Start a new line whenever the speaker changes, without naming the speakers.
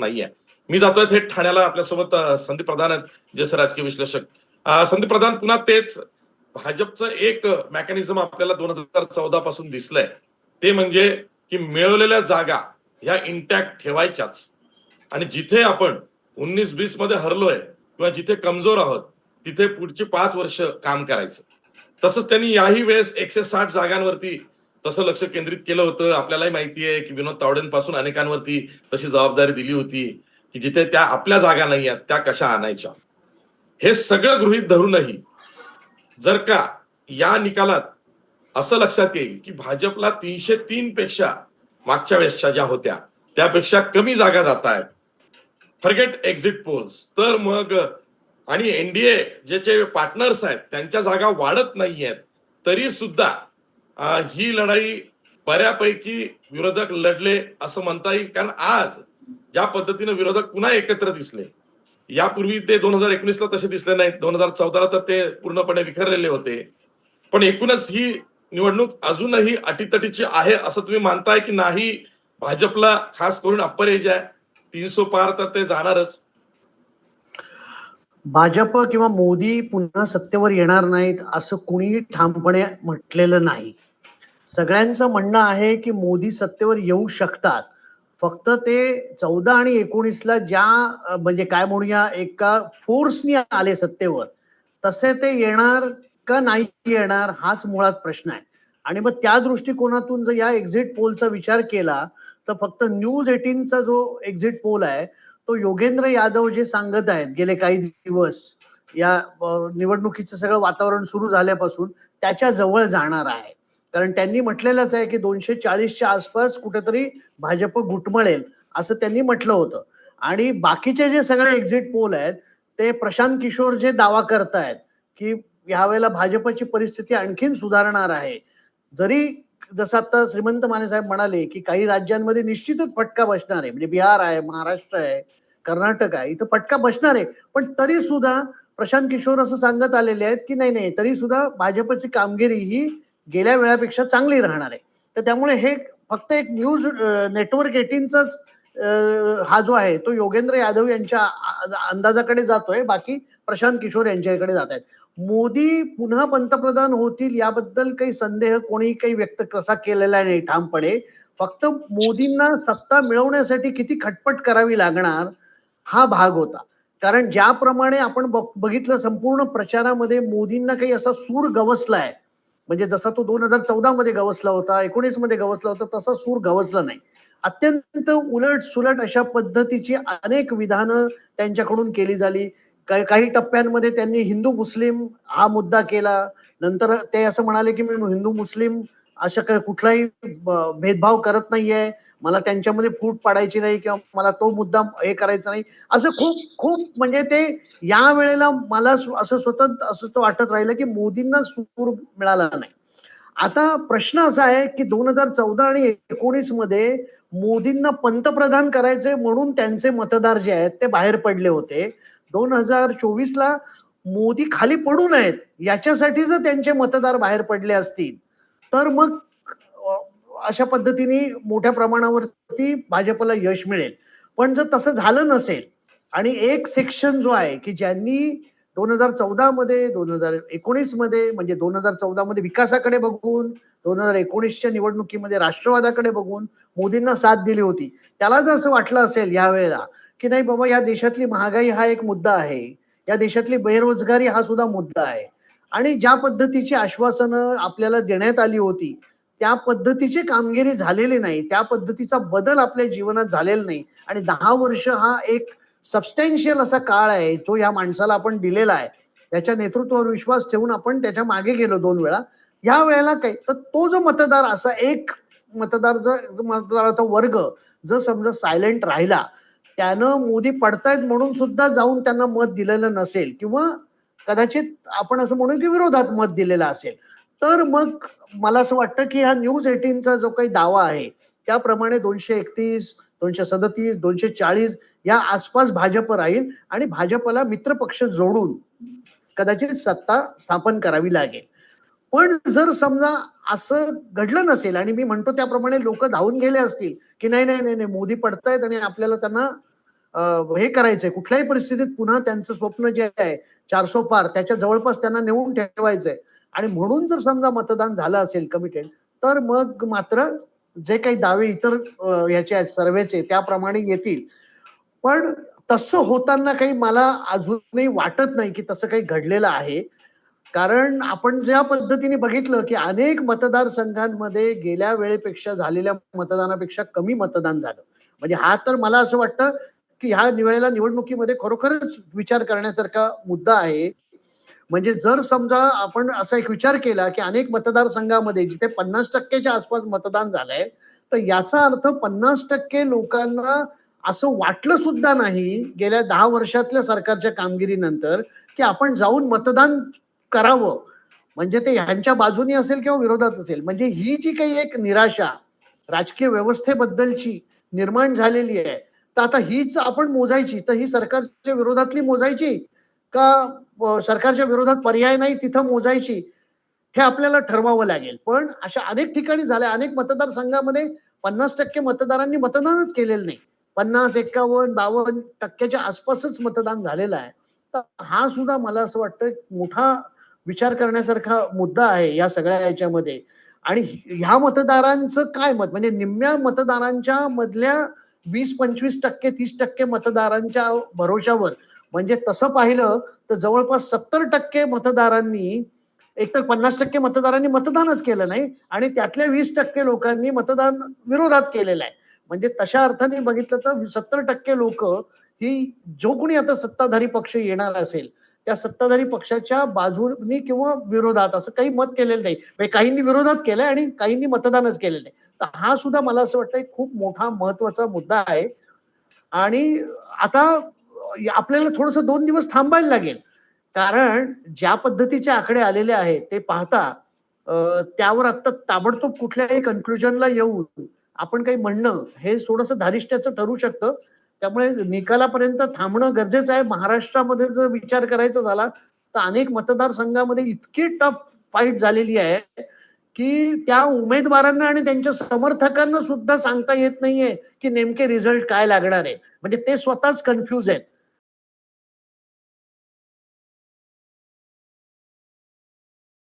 नाहीये. मी जातोय थेट ठाण्याला आपल्यासोबत संदीप प्रधान आहेत ज्येष्ठ राजकीय विश्लेषक. संदीप प्रधान पुन्हा तेच भाजपचं एक मेकॅनिझम आपल्याला दोन हजार चौदा पासून दिसलंय. ते म्हणजे की मिळवलेल्या जागा ह्या इंटॅक्ट ठेवायच्याच. आणि जिथे आपण उन्नीस बीसमध्ये हरलोय किंवा जिथे कमजोर आहोत तिथे पुढची पाच वर्ष काम करायचं. तसंच त्यांनी याही वेळेस एकशे साठ जागांवरती तसं लक्ष केंद्रित केलं होतं. आपल्यालाही माहिती आहे की विनोद तावडेंपासून अनेकांवरती तशी जबाबदारी दिली होती की जिथे त्या आपल्या जागा नाही आहेत त्या कशा आणायच्या? हे सगळं गृहीत धरूनही जर का या निकालात असं लक्षात येईल की भाजपला तीनशे तीन पेक्षा मागच्या वेळेसच्या ज्या होत्या त्यापेक्षा कमी जागा जात आहेत. Forget exit polls. तर मग आणि एनडीए जे जे पार्टनर्स आहेत त्यांच्या जागा वाढत नाहीयेत तरी सुद्धा ही लढाई बऱ्यापैकी विरोधक लढले असं म्हणता येईल. कारण आज ज्या पद्धतीने विरोधक पुन्हा एकत्र दिसले यापूर्वी ते दोन हजार एकोणीसला तसे दिसले नाहीत. दोन हजार चौदाला तर ते पूर्णपणे विखरलेले होते. पण एकूणच ही निवडणूक अजूनही अटीतटीची आहे असं तुम्ही मानताय की नाही? भाजपला खास करून अप्पर एज आहे. तीनशे पार तर ते जाणारच.
भाजप किंवा मोदी पुन्हा सत्तेवर येणार नाहीत असं कुणीही ठामपणे म्हटलेलं नाही. सगळ्यांचं म्हणणं आहे की मोदी सत्तेवर येऊ शकतात. फक्त ते चौदा आणि एकोणीसला ज्या म्हणजे काय म्हणूया एका फोर्सनी आले सत्तेवर तसे ते येणार का नाही येणार हाच मुळात प्रश्न आहे. आणि मग त्या दृष्टिकोनातून जर या एक्झिट पोलचा विचार केला तर फक्त न्यूज एटीनचा जो एक्झिट पोल आहे तो योगेंद्र यादव जे सांगत आहेत गेले काही दिवस या निवडणुकीचं सगळं वातावरण सुरू झाल्यापासून त्याच्याजवळ जाणार आहे कारण त्यांनी म्हटलेलंच आहे की दोनशे चाळीसच्या आसपास कुठेतरी भाजप घुटमळेल असं त्यांनी म्हटलं होतं. आणि बाकीचे जे सगळे एक्झिट पोल आहेत ते प्रशांत किशोर जे दावा करतायत की यावेळेला भाजपची परिस्थिती आणखीन सुधारणार आहे. जरी जसं आता श्रीमंत माने साहेब म्हणाले की काही राज्यांमध्ये निश्चितच फटका बसणार आहे. म्हणजे बिहार आहे महाराष्ट्र आहे कर्नाटक आहे इथं फटका बसणार आहे. पण तरी सुद्धा प्रशांत किशोर असं सांगत आलेले आहेत की नाही नाही तरी सुद्धा भाजपची कामगिरी ही गेल्या वेळापेक्षा चांगली राहणार आहे. तर त्यामुळे हे फक्त एक न्यूज नेटवर्क एटीनचाच हा जो आहे तो योगेंद्र यादव यांच्या अंदाजाकडे जातोय. बाकी प्रशांत किशोर यांच्याकडे जात आहेत. मोदी पुन्हा पंतप्रधान होतील याबद्दल काही संदेह कोणी काही व्यक्त कसा केलेला नाही ठामपणे. फक्त मोदींना सत्ता मिळवण्यासाठी किती खटपट करावी लागणार हा भाग होता. कारण ज्याप्रमाणे आपण बघ- बघितलं संपूर्ण प्रचारामध्ये मोदींना काही असा सूर गवसला आहे म्हणजे जसा तो दोन हजार चौदा मध्ये गवसला होता एकोणीसमध्ये गवसला होता तसा सूर गवसला नाही. अत्यंत उलट सुलट अशा पद्धतीची अनेक विधानं त्यांच्याकडून केली झाली. काही काही टप्प्यांमध्ये त्यांनी हिंदू मुस्लिम हा मुद्दा केला. नंतर ते असं म्हणाले की मी हिंदू मुस्लिम अशा काही कुठलाही भेदभाव करत नाहीये. मला त्यांच्यामध्ये फूट पाडायची नाही किंवा मला तो मुद्दा हे करायचा नाही. असं खूप खूप म्हणजे ते या वेळेला मला असं स्वतः असं वाटत राहिलं की मोदींना सूर मिळाला नाही. आता प्रश्न असा आहे की दोन हजार चौदा आणि एकोणीसमध्ये मोदींना पंतप्रधान करायचे म्हणून त्यांचे मतदार जे आहेत ते बाहेर पडले होते. दोन हजार चोवीस ला मोदी खाली पडू नयेत याच्यासाठी जर त्यांचे मतदार बाहेर पडले असतील. तर मग अशा पद्धतीने मोठ्या प्रमाणावरती भाजपला यश मिळेल. पण जर तसं झालं नसेल आणि एक सेक्शन जो आहे की ज्यांनी दोन हजार चौदा मध्ये दोन हजार एकोणीसमध्ये म्हणजे दोन हजार चौदा मध्ये विकासाकडे बघून दोन हजार एकोणीसच्या निवडणुकीमध्ये राष्ट्रवादाकडे बघून मोदींना साथ दिली होती त्याला जर असं वाटलं असेल यावेळेला की नाही बाबा या देशातली महागाई हा एक मुद्दा आहे या देशातली बेरोजगारी हा सुद्धा मुद्दा आहे. आणि ज्या पद्धतीची आश्वासनं आपल्याला देण्यात आली होती त्या पद्धतीची कामगिरी झालेली नाही त्या पद्धतीचा बदल आपल्या जीवनात झालेला नाही. आणि दहा वर्ष हा एक सबस्टॅन्शियल असा काळ आहे जो या माणसाला आपण दिलेला आहे. त्याच्या नेतृत्वावर विश्वास ठेवून आपण त्याच्यामागे गेलो दोन वेळा. या वेळेला काय तर तो जो मतदार असा एक मतदार जर मतदाराचा वर्ग जर समजा सायलेंट राहिला त्यानं मोदी पडतायत म्हणून सुद्धा जाऊन त्यांना मत दिलेलं नसेल किंवा कदाचित आपण असं म्हणू की विरोधात मत दिलेलं असेल तर मग मला असं वाटतं की हा न्यूज एटीनचा जो काही दावा आहे त्याप्रमाणे दोनशे एकतीस दोनशे सदतीस दोनशे चाळीस या आसपास भाजप राहील आणि भाजपला मित्रपक्ष जोडून कदाचित सत्ता स्थापन करावी लागेल. पण जर समजा असं घडलं नसेल आणि मी म्हणतो त्याप्रमाणे लोक धावून गेले असतील की नाही नाही नाही नाही मोदी पडतायत आणि आपल्याला त्यांना हे करायचंय कुठल्याही परिस्थितीत पुन्हा त्यांचं स्वप्न जे आहे चारसो पार त्याच्या जवळपास त्यांना नेऊन ठेवायचंय आणि म्हणून जर समजा मतदान झालं असेल कमिटेड तर मग मात्र जे काही दावे इतर ह्याचे आहेत सर्वेचे त्याप्रमाणे येतील. पण तसं होताना काही मला अजूनही वाटत नाही की तसं काही घडलेलं आहे. कारण आपण ज्या पद्धतीने बघितलं की अनेक मतदारसंघांमध्ये गेल्या वेळेपेक्षा झालेल्या मतदानापेक्षा कमी मतदान झालं. म्हणजे हा तर मला असं वाटतं की ह्या वेळेला निवडणुकीमध्ये खरोखरच विचार करण्यासारखा मुद्दा आहे. म्हणजे जर समजा आपण असा एक विचार केला की अनेक मतदारसंघामध्ये जिथे पन्नास टक्क्याच्या आसपास मतदान झालंय तर याचा अर्थ पन्नास टक्के लोकांना असं वाटलं सुद्धा नाही गेल्या दहा वर्षातल्या सरकारच्या कामगिरीनंतर की आपण जाऊन मतदान करावं. म्हणजे ते ह्यांच्या बाजूनी असेल किंवा विरोधात असेल. म्हणजे ही जी काही एक निराशा राजकीय व्यवस्थेबद्दलची निर्माण झालेली आहे तर आता हीच आपण मोजायची. तर ही सरकारच्या विरोधातली मोजायची. का सरकारच्या विरोधात पर्याय नाही तिथं मोजायची हे आपल्याला ठरवावं लागेल. पण अशा अनेक ठिकाणी झाल्या. अनेक मतदारसंघामध्ये पन्नास टक्के मतदारांनी मतदानच केलेलं नाही. पन्नास एक्कावन्न बावन्न टक्क्याच्या आसपासच मतदान झालेलं आहे. तर हा सुद्धा मला असं वाटतं मोठा विचार करण्यासारखा मुद्दा आहे या सगळ्या याच्यामध्ये. आणि ह्या मतदारांचं काय मत? म्हणजे निम्म्या मतदारांच्या मधल्या वीस पंचवीस टक्के तीस टक्के मतदारांच्या भरोशावर म्हणजे तसं पाहिलं तर जवळपास सत्तर टक्के मतदारांनी एकतर पन्नास टक्के मतदारांनी मतदानच केलं नाही आणि त्यातल्या वीस टक्के लोकांनी मतदान विरोधात केलेलं आहे. म्हणजे तशा अर्थाने बघितलं तर सत्तर टक्के लोक ही जो कोणी आता सत्ताधारी पक्ष येणार असेल त्या सत्ताधारी पक्षाच्या बाजूनी किंवा विरोधात असं काही मत केलेलं नाही. म्हणजे काहींनी विरोधात केलंय आणि काहींनी मतदानच केलेलं नाही. तर हा सुद्धा मला असं वाटतं खूप मोठा महत्त्वाचा मुद्दा आहे. आणि आता आपल्याला थोडस दोन दिवस थांबायला लागेल. कारण ज्या पद्धतीचे आकडे आलेले आहेत ते पाहता त्यावर आता ताबडतोब कुठल्याही कन्क्लुजनला येऊन आपण काही म्हणणं हे थोडंसं धारिष्ट्याचं ठरू शकतं. त्यामुळे निकालापर्यंत थांबणं गरजेचं आहे. महाराष्ट्रामध्ये जर विचार करायचा झाला तर अनेक मतदारसंघामध्ये इतकी टफ फाईट झालेली आहे की त्या उमेदवारांना आणि त्यांच्या समर्थकांना सुद्धा सांगता येत नाहीये की नेमके रिझल्ट काय लागणार आहे. म्हणजे ते स्वतःच कन्फ्युज आहेत.